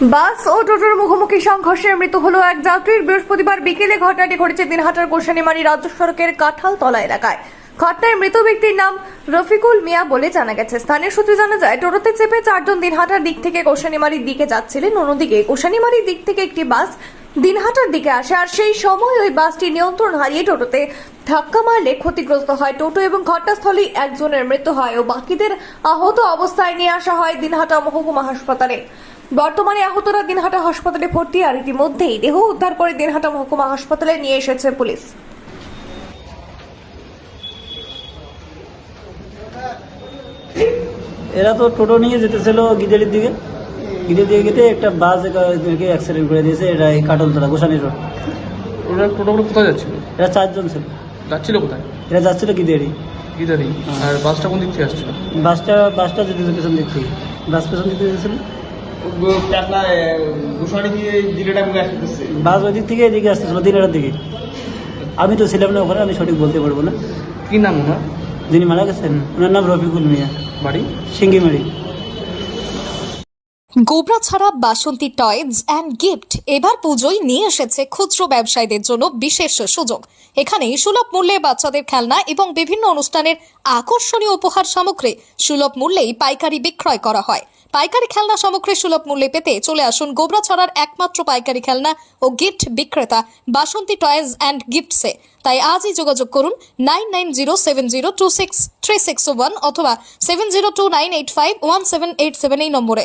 বাস ও টোটোর মুখোমুখি সংঘর্ষে মৃত্যু হলো এক যাত্রীর। বৃহস্পতিবার বিকেলে ঘটনাটি ঘটেছে দিনহাটার গোসানিমারি রাজ্য সড়কের কাঁঠালতলা এলাকায়। ঘটনায় মৃত ব্যক্তির নাম রফিকুল মিয়া বলে জানা গেছে। স্থানীয় সূত্রে জানা যায়, টোটোতে চেপে চারজন দিনহাটার দিক থেকে গোসানিমারির দিকে যাচ্ছিলেন। অন্যদিকে গোসানিমারির দিক থেকে একটি বাস দিনহাটার দিকে আসে আর সেই সময় ওই বাসটি নিয়ন্ত্রণ হারিয়ে টোটোতে ধাক্কা মারলে ক্ষতিগ্রস্ত হয় টোটো এবং ঘটনাস্থলেই একজনের মৃত্যু হয় ও বাকিদের আহত অবস্থায় নিয়ে আসা হয় দিনহাটা মহকুমা হাসপাতালে। বর্তমানে আহতরা দিনহাটা হাসপাতালে ভর্তি আর ইতিমধ্যেই দেহ উদ্ধার করে দিনহাটা মহকুমা হাসপাতালে নিয়ে এসেছে পুলিশ। এরা তো টোটো নিয়ে যেতেছিল গিদেলির দিকে। গিদের দিকে গেতে একটা বাস এদেরকে অ্যাক্সিডেন্ট করে দিয়েছে এটা এই কাটলতলা গোসানি রোড। ওরা টোটোগুলো কোথায় যাচ্ছিল? এরা চারজন ছিল। যাচ্ছিল কোথায়? এরা যাচ্ছিল গিদেরি গিদারি আর বাসটা কোন দিক থেকে আসছিল? বাসটা বাসটা যেতে পেছন দিক থেকে। বাস পেছন দিক থেকে যেতেছিল আপনার গোসানি দিয়ে দিলেটা আসতেছে বাস ওই দিক থেকে এদিকে আসতেছিল দিকে। আমি তো ছিলাম না ওখানে আমি সঠিক বলতে পারব না। কি নাম ওনার? যিনি মারা গেছেন ওনার নাম রফিকুল মিয়া। বাড়ি? সিঙ্গিমারি। গোবরা ছাড়া বাসন্তী টয়েজ অ্যান্ড গিফট এবার পুজোয় নিয়ে এসেছে খুচরো ব্যবসায়ীদের জন্য বিশেষ সুযোগ। এখানে সুলভ মূল্যে বাচ্চাদের খেলনা এবং বিভিন্ন অনুষ্ঠানের আকর্ষণীয় উপহার সামগ্রী সুলভ মূল্যেই পাইকারি বিক্রয় করা হয়। পাইকারি খেলনা সামগ্রী সুলভ মূল্যে পেতে চলে আসুন গোবরা ছড়ার একমাত্র পাইকারি খেলনা ও গিফট বিক্রেতা বাসন্তী টয়েজ অ্যান্ড গিফটসে। তাই আজই যোগাযোগ করুন nine nine zero seven zero two six three six one অথবা seven zero two nine eight five one seven eight seven এই নম্বরে।